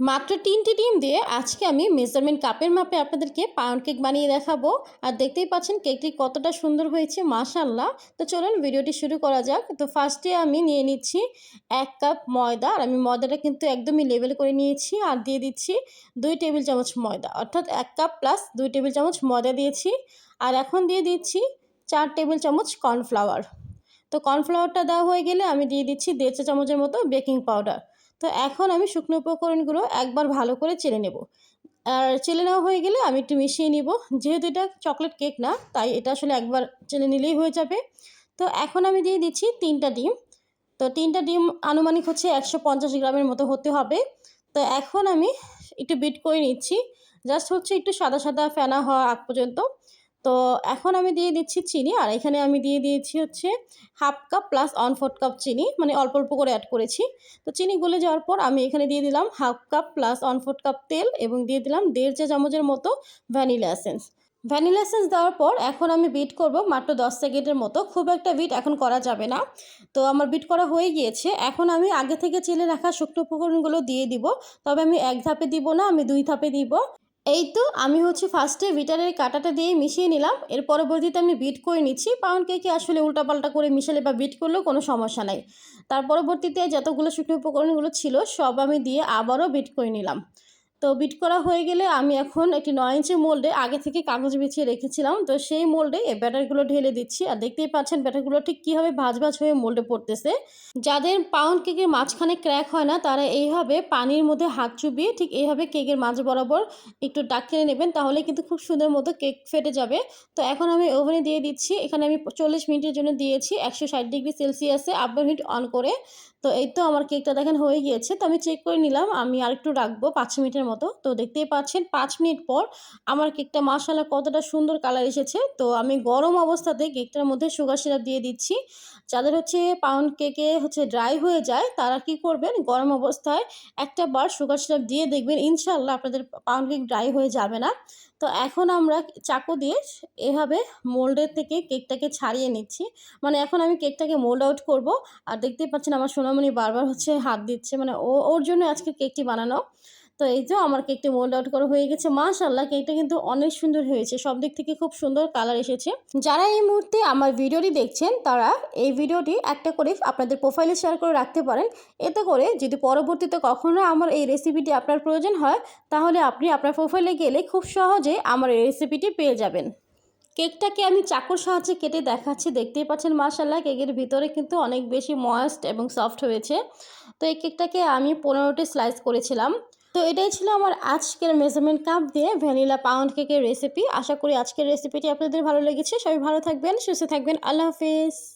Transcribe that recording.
মাত্র তিনটি ডিম দিয়ে আজকে আমি মেজারমেন্ট কাপের মাপে আপনাদেরকে পাউন্ড কেক বানিয়ে দেখাবো। আর দেখতেই পাচ্ছেন কেকটি কতটা সুন্দর হয়েছে মাশাল্লাহ তো চলুন ভিডিওটি শুরু করা যাক। তো ফার্স্টে আমি নিয়ে নিচ্ছি এক কাপ ময়দা। আর আমি ময়দাটা কিন্তু একদমই লেবেল করে নিয়েছি আর দিয়ে দিচ্ছি দুই টেবিল চামচ ময়দা। অর্থাৎ এক কাপ প্লাস দুই টেবিল চামচ ময়দা দিয়েছি। আর এখন দিয়ে দিচ্ছি চার টেবিল চামচ কর্নফ্লাওয়ার। তো কর্নফ্লাওয়ারটা দেওয়া হয়ে গেলে আমি দিয়ে দিচ্ছি দেড় চা চামচের মতো বেকিং পাউডার। তো এখন আমি শুকনো উপকরণগুলো একবার ভালো করে চেলে নেব। আর চেলে নেওয়া হয়ে গেলে আমি একটু মিশিয়ে নিব। যেহেতু এটা চকলেট কেক না, তাই এটা আসলে একবার চেলে নিলেই হয়ে যাবে। তো এখন আমি দিয়ে দিচ্ছি তিনটা ডিম। তো তিনটা ডিম আনুমানিক হচ্ছে একশো পঞ্চাশ গ্রামের মতো হতে হবে। তো এখন আমি একটু বিট করে নিচ্ছি। জাস্ট হচ্ছে একটু সাদা সাদা ফেনা হওয়া আগ পর্যন্ত। তো এখন আমি দিয়ে দিচ্ছি চিনি আর এখানে আমি দিয়ে দিয়েছি হচ্ছে half cup plus one fourth cup চিনি মানে অল্প অল্প করে অ্যাড করেছি। তো চিনি গলে যাওয়ার পর আমি এখানে দিয়ে দিলাম half cup plus one fourth cup তেল এবং দিয়ে দিলাম দেড় চা চামচের মতো ভ্যানিলা এসেন্স ভ্যানিলা এসেন্স দেওয়ার পর এখন আমি বিট করব মাত্র দশ সেকেন্ডের মতো। খুব একটা বিট এখন করা যাবে না। তো আমার বিট করা হয়ে গিয়েছে। এখন আমি আগে থেকে চেলে রাখা শুকনো উপকরণগুলো দিয়ে দিব। তবে আমি এক ধাপে দিব না, আমি দুই ধাপে দিব। এই তো আমি হচ্ছে ফার্স্টে বিটারের কাটাটা দিয়ে মিশিয়ে নিলাম। এর পরবর্তীতে আমি বিট করে নিচ্ছি। পাউন্ড কেকে আসলে উল্টাপাল্টা করে মিশালে বা বিট করলেও কোনো সমস্যা নাই। তার পরবর্তীতে যতগুলো শুকনো উপকরণগুলো ছিল, সব আমি দিয়ে আবারও বিট করে নিলাম। তো বিট করা হয়ে গেলে আমি এখন একটি নয় ইঞ্চি মোল্ডে আগে থেকে কাগজ বিছিয়ে রেখেছিলাম। তো সেই মোল্ডে এই ব্যাটারগুলো ঢেলে দিচ্ছি আর দেখতেই পাচ্ছেন ব্যাটারগুলো ঠিক কীভাবে ভাজ ভাজ হয়ে মোল্ডে পড়তেছে। যাদের পাউন্ড কেকের মাঝখানে ক্র্যাক হয় না, তারা এইভাবে পানির মধ্যে হাত চুবিয়ে ঠিক এইভাবে কেকের মাঝ বরাবর একটু ডাক টেনে নেবেন, তাহলে কিন্তু খুব সুন্দর মতো কেক ফেটে যাবে। তো এখন আমি ওভেনে দিয়ে দিচ্ছি, এখানে আমি চল্লিশ মিনিটের জন্য দিয়েছি, একশো ষাট ডিগ্রি সেলসিয়াসে আব্বার মিনিট অন করে। তো এই তো আমার কেকটা দেখেন হয়ে গিয়েছে। তো আমি চেক করে নিলাম, আমি আর একটু রাখব পাঁচ মিনিটের মতো। তো দেখতেই পাচ্ছেন, পাঁচ মিনিট পর আমার কেকটা মাসালা কতটা সুন্দর কালার এসেছে। তো আমি গরম অবস্থাতে কেকটার মধ্যে সুগার সিরাপ দিয়ে দিচ্ছি। যাদের হচ্ছে পাউন্ড কেকে হচ্ছে ড্রাই হয়ে যায়, তারা কি করবেন? গরম অবস্থায় একটা বার সুগার সিরাপ দিয়ে দেখবেন ইনশাল্লাহ আপনাদের পাউন্ড কেক ড্রাই হয়ে যাবে না। তো এখন আমরা চাকু দিয়ে এভাবে মোল্ডের থেকে কেকটাকে ছাড়িয়ে নিচ্ছি। মানে এখন আমি কেকটাকে মোল্ড আউট করব। আর দেখতেই পাচ্ছেন আমার সোনামণি বারবার হচ্ছে হাত দিচ্ছে মানে ও, ওর জন্য আজকে কেকটি বানানো। তো এই যে আমার কেকটি মোল্ড আউট করা হয়ে গেছে। মাশাল্লাহ কেকটা কিন্তু অনেক সুন্দর হয়েছে। সব দিক থেকে খুব সুন্দর কালার এসেছে। যারা এই মুহূর্তে আমার ভিডিওটি দেখছেন, তারা এই ভিডিওটি একটা করে আপনাদের প্রোফাইলে শেয়ার করে রাখতে পারেন। এতে করে যদি পরবর্তীতে কখনো আমার এই রেসিপিটি আপনার প্রয়োজন হয়, তাহলে আপনি আপনার প্রোফাইলে গেলে খুব সহজে আমার এই রেসিপিটি পেয়ে যাবেন। কেকটাকে আমি চাকুর সাহায্যে কেটে দেখাচ্ছি। দেখতেই পাচ্ছেন মাসাল্লাহ কেকের ভিতরে কিন্তু অনেক বেশি ময়েস্ট এবং সফট হয়েছে। তো এই কেকটাকে আমি পনেরোটি স্লাইস করেছিলাম। তো এটাই ছিল আমার আজকের মেজারমেন্ট কাপ দিয়ে ভ্যানিলা পাউন্ড কেকের রেসিপি। আশা করি আজকের রেসিপিটি আপনাদের ভালো লেগেছে। সবাই ভালো থাকবেন, সুস্থ থাকবেন। আল্লাহ হাফিজ।